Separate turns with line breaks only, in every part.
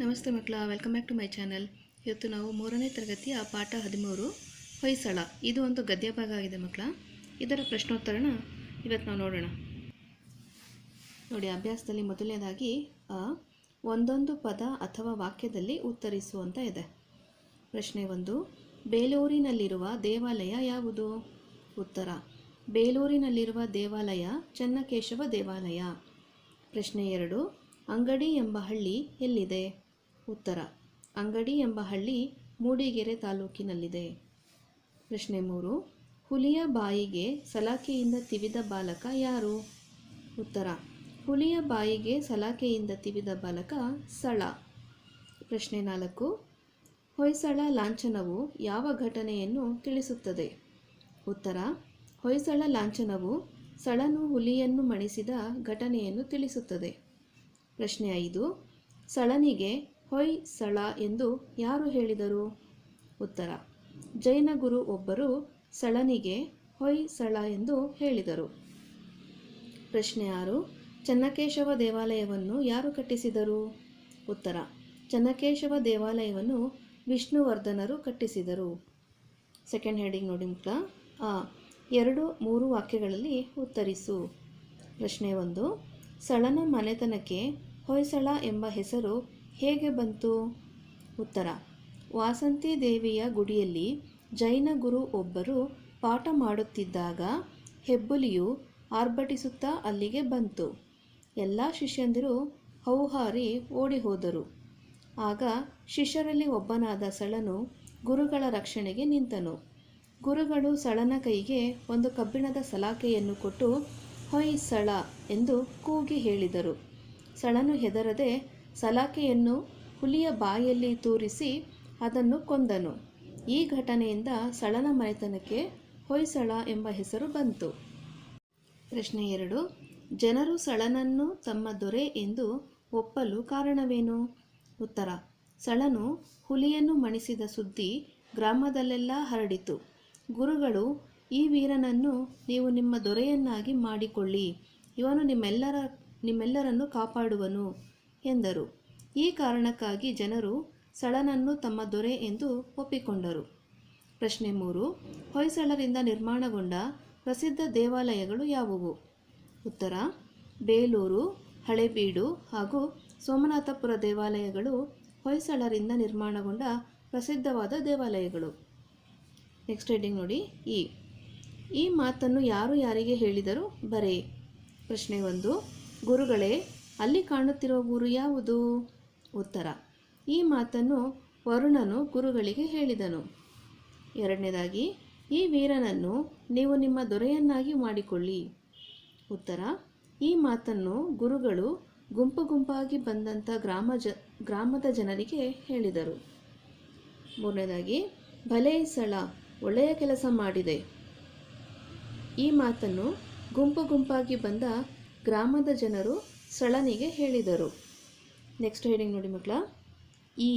ನಮಸ್ತೆ ಮಕ್ಕಳ welcome back to my channel ಇವತ್ತು ನಾವು ಮೂರನೇ ತರಗತಿಯ ಪಾಠ ಹದಿಮೂರು, ಹೊಯ್ಸಳ. ಇದು ಒಂದು ಗದ್ಯ ಭಾಗ ಆಗಿದೆ ಮಕ್ಕಳ. ಇದರ ಪ್ರಶ್ನೋತ್ತರನ ಇವತ್ತು ನಾವು ನೋಡೋಣ. ನೋಡಿ, ಅಭ್ಯಾಸದಲ್ಲಿ ಮೊದಲನೇದಾಗಿ ಒಂದೊಂದು ಪದ ಅಥವಾ ವಾಕ್ಯದಲ್ಲಿ ಉತ್ತರಿಸುವಂತ ಇದೆ. ಪ್ರಶ್ನೆ ಒಂದು, ಬೇಲೂರಿನಲ್ಲಿರುವ ದೇವಾಲಯ ಯಾವುದು? ಉತ್ತರ, ಬೇಲೂರಿನಲ್ಲಿರುವ ದೇವಾಲಯ ಚನ್ನಕೇಶವ ದೇವಾಲಯ. ಪ್ರಶ್ನೆ ಎರಡು, ಅಂಗಡಿ ಎಂಬ ಹಳ್ಳಿ ಎಲ್ಲಿದೆ? ಉತ್ತರ. ಅಂಗಡಿ ಎಂಬ ಹಳ್ಳಿ ಮೂಡಿಗೆರೆ ತಾಲೂಕಿನಲ್ಲಿದೆ. ಪ್ರಶ್ನೆ ಮೂರು. ಹುಲಿಯ ಬಾಯಿಗೆ ಸಲಾಕೆಯಿಂದ ತಿವಿದ ಬಾಲಕ ಯಾರು? ಉತ್ತರ. ಹುಲಿಯ ಬಾಯಿಗೆ ಸಲಾಕೆಯಿಂದ ತಿವಿದ ಬಾಲಕ ಸಳ. ಪ್ರಶ್ನೆ ನಾಲ್ಕು. ಹೊಯ್ಸಳ ಲಾಂಛನವು ಯಾವ ಘಟನೆಯನ್ನು ತಿಳಿಸುತ್ತದೆ? ಉತ್ತರ. ಹೊಯ್ಸಳ ಲಾಂಛನವು ಸಳನು ಹುಲಿಯನ್ನು ಮಣಿಸಿದ ಘಟನೆಯನ್ನು ತಿಳಿಸುತ್ತದೆ. ಪ್ರಶ್ನೆ ಐದು. ಸಳನಿಗೆ ಹೊಯ್ ಸಳ ಎಂದು ಯಾರು ಹೇಳಿದರು? ಉತ್ತರ ಜೈನ ಗುರು ಒಬ್ಬರು ಸಳನಿಗೆ ಹೊಯ್ ಸಳ ಎಂದು ಹೇಳಿದರು. ಪ್ರಶ್ನೆ ಆರು, ಚನ್ನಕೇಶವ ದೇವಾಲಯವನ್ನು ಯಾರು ಕಟ್ಟಿಸಿದರು? ಉತ್ತರ, ಚನ್ನಕೇಶವ ದೇವಾಲಯವನ್ನು ವಿಷ್ಣುವರ್ಧನರು ಕಟ್ಟಿಸಿದರು. ಸೆಕೆಂಡ್ ಹೆಡಿಂಗ್ ನೋಡಿ ಮಕ್ಕಳ ಆ, ಎರಡು ಮೂರು ವಾಕ್ಯಗಳಲ್ಲಿ ಉತ್ತರಿಸು. ಪ್ರಶ್ನೆ ಒಂದು, ಸಳನ ಮನೆತನಕ್ಕೆ ಹೊಯ್ಸಳ ಎಂಬ ಹೆಸರು ಹೇಗೆ ಬಂತು? ಉತ್ತರ. ವಾಸಂತಿ ದೇವಿಯ ಗುಡಿಯಲ್ಲಿ ಜೈನ ಗುರು ಒಬ್ಬರು ಪಾಠ ಮಾಡುತ್ತಿದ್ದಾಗ ಹೆಬ್ಬುಲಿಯು ಆರ್ಭಟಿಸುತ್ತಾ ಅಲ್ಲಿಗೆ ಬಂತು. ಎಲ್ಲ ಶಿಷ್ಯಂದಿರು ಹೌಹಾರಿ ಓಡಿ ಹೋದರು ಆಗ ಶಿಷ್ಯರಲ್ಲಿ ಒಬ್ಬನಾದ ಸಳನು ಗುರುಗಳ ರಕ್ಷಣೆಗೆ ನಿಂತನು. ಗುರುಗಳು ಸಳನ ಕೈಗೆ ಒಂದು ಕಬ್ಬಿಣದ ಸಲಾಕೆಯನ್ನು ಕೊಟ್ಟು, ಹೊಯ್ ಸಳ ಎಂದು ಕೂಗಿ ಹೇಳಿದರು. ಸಳನು ಹೆದರದೆ ಸಲಾಕೆಯನ್ನು ಹುಲಿಯ ಬಾಯಲ್ಲಿ ತೂರಿಸಿ ಅದನ್ನು ಕೊಂದನು. ಈ ಘಟನೆಯಿಂದ ಸಳನ ಮನೆತನಕ್ಕೆ ಹೊಯ್ಸಳ ಎಂಬ ಹೆಸರು ಬಂತು. ಪ್ರಶ್ನೆ ಎರಡು, ಜನರು ಸಳನನ್ನು ತಮ್ಮ ದೊರೆ ಎಂದು ಒಪ್ಪಲು ಕಾರಣವೇನು? ಉತ್ತರ, ಸಳನು ಹುಲಿಯನ್ನು ಮಣಿಸಿದ ಸುದ್ದಿ ಗ್ರಾಮದಲ್ಲೆಲ್ಲ ಹರಡಿತು. ಗುರುಗಳು, ಈ ವೀರನನ್ನು ನೀವು ನಿಮ್ಮ ದೊರೆಯನ್ನಾಗಿ ಮಾಡಿಕೊಳ್ಳಿ. ಇವನು ನಿಮ್ಮೆಲ್ಲರ, ನಿಮ್ಮೆಲ್ಲರನ್ನು ಕಾಪಾಡುವನು. ಎಂದರು. ಈ ಕಾರಣಕ್ಕಾಗಿ ಜನರು ಸಳನನ್ನು ತಮ್ಮ ದೊರೆ ಎಂದು ಒಪ್ಪಿಕೊಂಡರು. ಪ್ರಶ್ನೆ ಮೂರು, ಹೊಯ್ಸಳರಿಂದ ನಿರ್ಮಾಣಗೊಂಡ ಪ್ರಸಿದ್ಧ ದೇವಾಲಯಗಳು ಯಾವುವು? ಉತ್ತರ, ಬೇಲೂರು, ಹಳೆಬೀಡು ಹಾಗೂ ಸೋಮನಾಥಪುರ ದೇವಾಲಯಗಳು ಹೊಯ್ಸಳರಿಂದ ನಿರ್ಮಾಣಗೊಂಡ ಪ್ರಸಿದ್ಧವಾದ ದೇವಾಲಯಗಳು. ನೆಕ್ಸ್ಟ್ ಹೆಡ್ಡಿಂಗ್ ನೋಡಿ, ಈ. ಈ ಮಾತನ್ನು ಯಾರು ಯಾರಿಗೆ ಹೇಳಿದರು ಬರೇ. ಪ್ರಶ್ನೆ ಒಂದು, ಗುರುಗಳೇ ಅಲ್ಲಿ ಕಾಣುತ್ತಿರುವ ಊರು ಯಾವುದು? ಉತ್ತರ. ಈ ಮಾತನ್ನು ವರುಣನು ಗುರುಗಳಿಗೆ ಹೇಳಿದನು. ಎರಡನೇದಾಗಿ, ಈ ವೀರನನ್ನು ನೀವು ನಿಮ್ಮ ದೊರೆಯನ್ನಾಗಿ ಮಾಡಿಕೊಳ್ಳಿ. ಉತ್ತರ, ಈ ಮಾತನ್ನು ಗುರುಗಳು ಗುಂಪು ಗುಂಪಾಗಿ ಬಂದಂಥ ಗ್ರಾಮ ಜ, ಗ್ರಾಮದ ಜನರಿಗೆ ಹೇಳಿದರು. ಮೂರನೇದಾಗಿ, ಭಲೇ ಸಳ ಒಳ್ಳೆಯ ಕೆಲಸ ಮಾಡಿದೆ. ಈ ಮಾತನ್ನು ಗುಂಪು ಗುಂಪಾಗಿ ಬಂದ ಗ್ರಾಮದ ಜನರು ಸಳನಿಗೆ ಹೇಳಿದರು. ನೆಕ್ಸ್ಟ್ ಹೆಡಿಂಗ್ ನೋಡಿ ಮಕ್ಕಳ. ಈ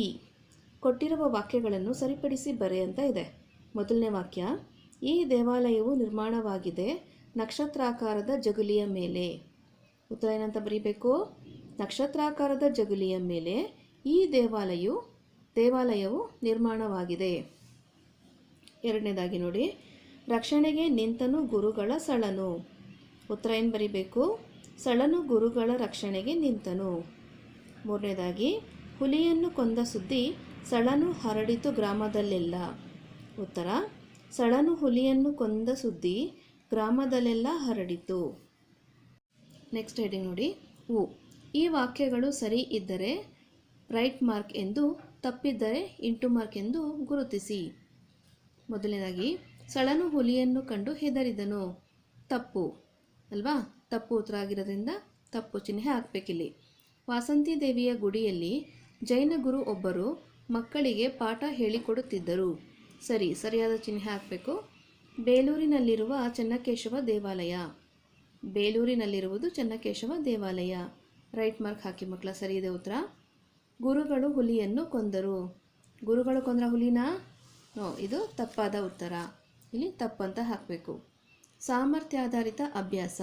ಕೊಟ್ಟಿರುವ ವಾಕ್ಯಗಳನ್ನು ಸರಿಪಡಿಸಿ ಬರೆ ಅಂತ ಇದೆ. ಮೊದಲನೇ ವಾಕ್ಯ, ಈ ದೇವಾಲಯವು ನಿರ್ಮಾಣವಾಗಿದೆ ನಕ್ಷತ್ರಾಕಾರದ ಜಗುಲಿಯ ಮೇಲೆ. ಉತ್ತರ ಏನಂತ ಬರೀಬೇಕು? ನಕ್ಷತ್ರಾಕಾರದ ಜಗುಲಿಯ ಮೇಲೆ ಈ ದೇವಾಲಯವು ದೇವಾಲಯವು ನಿರ್ಮಾಣವಾಗಿದೆ. ಎರಡನೇದಾಗಿ ನೋಡಿ, ರಕ್ಷಣೆಗೆ ನಿಂತನು ಗುರುಗಳ ಸಳನು. ಉತ್ತರ ಏನು ಬರೀಬೇಕು? ಸಳನು ಗುರುಗಳ ರಕ್ಷಣೆಗೆ ನಿಂತನು. ಮೂರನೇದಾಗಿ, ಹುಲಿಯನ್ನು ಕೊಂದ ಸುದ್ದಿ ಸಳನು ಹರಡಿತು ಗ್ರಾಮದಲ್ಲೆಲ್ಲ. ಉತ್ತರ, ಸಳನು ಹುಲಿಯನ್ನು ಕೊಂದ ಸುದ್ದಿ ಗ್ರಾಮದಲ್ಲೆಲ್ಲ ಹರಡಿತು. ನೆಕ್ಸ್ಟ್ ಹೇಳಿ ನೋಡಿ. ಉ, ಈ ವಾಕ್ಯಗಳು ಸರಿ ಇದ್ದರೆ ರೈಟ್ ಮಾರ್ಕ್ ಎಂದು, ತಪ್ಪಿದ್ದರೆ ಇಂಟು ಮಾರ್ಕ್ ಎಂದು ಗುರುತಿಸಿ. ಮೊದಲನೇದಾಗಿ, ಸಳನು ಹುಲಿಯನ್ನು ಕಂಡು ಹೆದರಿದನು. ತಪ್ಪು, ಅಲ್ವಾ? ತಪ್ಪು ಉತ್ತರ ಆಗಿರೋದ್ರಿಂದ ತಪ್ಪು ಚಿಹ್ನೆ ಹಾಕಬೇಕಿಲ್ಲಿ. ವಾಸಂತಿ ದೇವಿಯ ಗುಡಿಯಲ್ಲಿ ಜೈನ ಗುರು ಒಬ್ಬರು ಮಕ್ಕಳಿಗೆ ಪಾಠ ಹೇಳಿಕೊಡುತ್ತಿದ್ದರು. ಸರಿ, ಸರಿಯಾದ ಚಿಹ್ನೆ ಹಾಕಬೇಕು. ಬೇಲೂರಿನಲ್ಲಿರುವ ಚೆನ್ನಕೇಶವ ದೇವಾಲಯ. ಬೇಲೂರಿನಲ್ಲಿರುವುದು ಚೆನ್ನಕೇಶವ ದೇವಾಲಯ. ರೈಟ್ ಮಾರ್ಕ್ ಹಾಕಿ ಮಕ್ಕಳ ಸರಿ ಇದೆ ಉತ್ತರ. ಗುರುಗಳು ಹುಲಿಯನ್ನು ಕೊಂದರು. ಗುರುಗಳು ಕೊಂದ್ರ ಹುಲಿನಾ? ನೋ ಇದು ತಪ್ಪಾದ ಉತ್ತರ. ಇಲ್ಲಿ ತಪ್ಪಂತ ಹಾಕಬೇಕು. ಸಾಮರ್ಥ್ಯಾಧಾರಿತ ಅಭ್ಯಾಸ.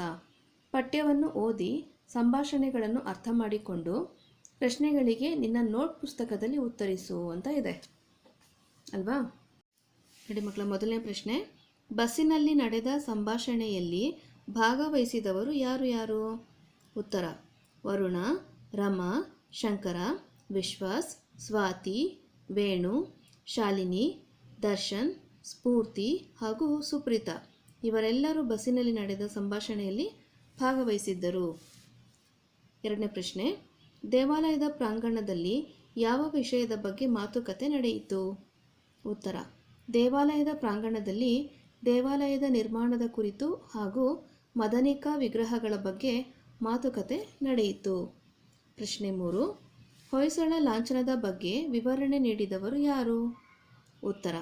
ಪಠ್ಯವನ್ನು ಓದಿ ಸಂಭಾಷಣೆಗಳನ್ನು ಅರ್ಥ ಮಾಡಿಕೊಂಡು ಪ್ರಶ್ನೆಗಳಿಗೆ ನಿನ್ನ ನೋಟ್ ಪುಸ್ತಕದಲ್ಲಿ ಉತ್ತರಿಸು ಅಂತ ಇದೆ. ಅಲ್ವಾ? ನೋಡಿ ಮಕ್ಕಳ, ಮೊದಲನೇ ಪ್ರಶ್ನೆ. ಬಸ್ಸಿನಲ್ಲಿ ನಡೆದ ಸಂಭಾಷಣೆಯಲ್ಲಿ ಭಾಗವಹಿಸಿದವರು ಯಾರು ಯಾರು? ಉತ್ತರ. ವರುಣ, ರಮಾ, ಶಂಕರ, ವಿಶ್ವಾಸ್, ಸ್ವಾತಿ, ವೇಣು, ಶಾಲಿನಿ, ದರ್ಶನ್, ಸ್ಫೂರ್ತಿ ಹಾಗೂ ಸುಪ್ರೀತಾ. ಇವರೆಲ್ಲರೂ ಬಸ್ಸಿನಲ್ಲಿ ನಡೆದ ಸಂಭಾಷಣೆಯಲ್ಲಿ ಭಾಗವಹಿಸಿದ್ದರು. ಎರಡನೇ ಪ್ರಶ್ನೆ, ದೇವಾಲಯದ ಪ್ರಾಂಗಣದಲ್ಲಿ ಯಾವ ವಿಷಯದ ಬಗ್ಗೆ ಮಾತುಕತೆ ನಡೆಯಿತು? ಉತ್ತರ, ದೇವಾಲಯದ ಪ್ರಾಂಗಣದಲ್ಲಿ ದೇವಾಲಯದ ನಿರ್ಮಾಣದ ಕುರಿತು ಹಾಗೂ ಮದನಿಕಾ ವಿಗ್ರಹಗಳ ಬಗ್ಗೆ ಮಾತುಕತೆ ನಡೆಯಿತು. ಪ್ರಶ್ನೆ ಮೂರು, ಹೊಯ್ಸಳ ಲಾಂಛನದ ಬಗ್ಗೆ ವಿವರಣೆ ನೀಡಿದವರು ಯಾರು? ಉತ್ತರ,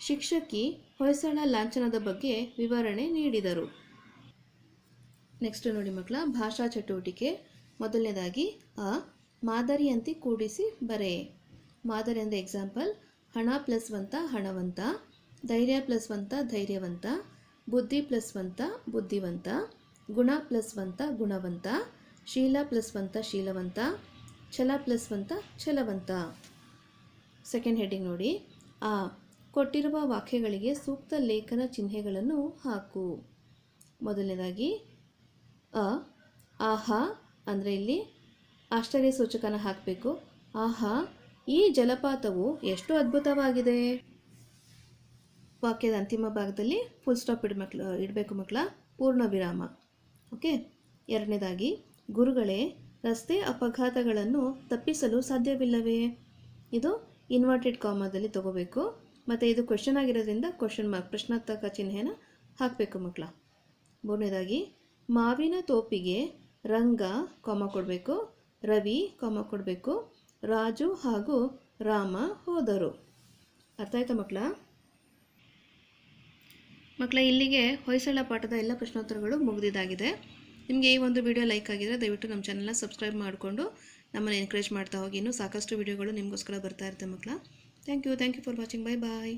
ಶಿಕ್ಷಕಿ ಹೊಯ್ಸಳ ಲಾಂಛನದ ಬಗ್ಗೆ ವಿವರಣೆ ನೀಡಿದರು. ನೆಕ್ಸ್ಟ್ ನೋಡಿ ಮಕ್ಕಳ, ಭಾಷಾ ಚಟುವಟಿಕೆ. ಮೊದಲನೇದಾಗಿ, ಅ, ಮಾದರಿಯಂತೆ ಕೂಡಿಸಿ ಬರೆ. ಮಾದರಿ ಅಂದರೆ ಎಕ್ಸಾಂಪಲ್ ಹಣ ಪ್ಲಸ್ ವಂತ, ಹಣವಂತ. ಧೈರ್ಯ ಪ್ಲಸ್ ವಂತ, ಧೈರ್ಯವಂತ. ಬುದ್ಧಿ ಪ್ಲಸ್ ವಂತ, ಬುದ್ಧಿವಂತ. ಗುಣ ಪ್ಲಸ್ ವಂತ, ಗುಣವಂತ. ಶೀಲ ಪ್ಲಸ್ ವಂತ, ಶೀಲವಂತ. ಛಲ ಪ್ಲಸ್ ವಂತ, ಛಲವಂತ. ಸೆಕೆಂಡ್ ಹೆಡ್ಡಿಂಗ್ ನೋಡಿ. ಆ ಕೊಟ್ಟಿರುವ ವಾಕ್ಯಗಳಿಗೆ ಸೂಕ್ತ ಲೇಖನ ಚಿಹ್ನೆಗಳನ್ನು ಹಾಕು. ಮೊದಲನೇದಾಗಿ ಅ, ಆಹಾ ಅಂದರೆ ಇಲ್ಲಿ ಆಶ್ಚರ್ಯ ಸೂಚಕನ ಹಾಕಬೇಕು. ಆಹಾ, ಈ ಜಲಪಾತವು ಎಷ್ಟು ಅದ್ಭುತವಾಗಿದೆ. ವಾಕ್ಯದ ಅಂತಿಮ ಭಾಗದಲ್ಲಿ ಫುಲ್ ಸ್ಟಾಪ್ ಇಡ್ಮಕ್ಳು ಇಡಬೇಕು ಮಕ್ಕಳ ಪೂರ್ಣ ವಿರಾಮ. ಓಕೆ ಎರಡನೇದಾಗಿ, ಗುರುಗಳೇ, ರಸ್ತೆ ಅಪಘಾತಗಳನ್ನು ತಪ್ಪಿಸಲು ಸಾಧ್ಯವಿಲ್ಲವೇ? ಇದು ಇನ್ವರ್ಟೆಡ್ ಕಾಮದಲ್ಲಿ ತಗೋಬೇಕು. ಮತ್ತು ಇದು ಕ್ವೆಶನ್ ಆಗಿರೋದ್ರಿಂದ ಕ್ವಶನ್ ಮಾರ್ಕ್ ಪ್ರಶ್ನಾರ್ಥಕ ಚಿಹ್ನೆನ ಹಾಕಬೇಕು ಮಕ್ಕಳ ಮೂರನೇದಾಗಿ ಮಾವಿನ ತೋಪಿಗೆ ರಂಗ ಕಾಮ ಕೊಡಬೇಕು, ರವಿ ಕಾಮ ಕೊಡಬೇಕು, ರಾಜು ಹಾಗೂ ರಾಮ ಹೋದರು. ಅರ್ಥ ಆಯ್ತಾ ಮಕ್ಕಳ ಮಕ್ಕಳ ಇಲ್ಲಿಗೆ ಹೊಯ್ಸಳ ಪಾಠದ ಎಲ್ಲ ಪ್ರಶ್ನೋತ್ತರಗಳು ಮುಗಿದಿದ್ದಾಗಿದೆ. ನಿಮಗೆ ಈ ಒಂದು ವಿಡಿಯೋ ಲೈಕ್ ಆಗಿದ್ರೆ ದಯವಿಟ್ಟು ನಮ್ಮ ಚಾನಲ್ನ ಸಬ್ಸ್ಕ್ರೈಬ್ ಮಾಡಿಕೊಂಡು ನಮ್ಮನ್ನು ಎನ್ಕರೇಜ್ ಮಾಡ್ತಾ ಹೋಗಿ. ಇನ್ನೂ ಸಾಕಷ್ಟು ವಿಡಿಯೋಗಳು ನಿಮಗೋಸ್ಕರ ಬರ್ತಾ ಇರುತ್ತೆ ಮಕ್ಕಳ thank you thank you for watching bye bye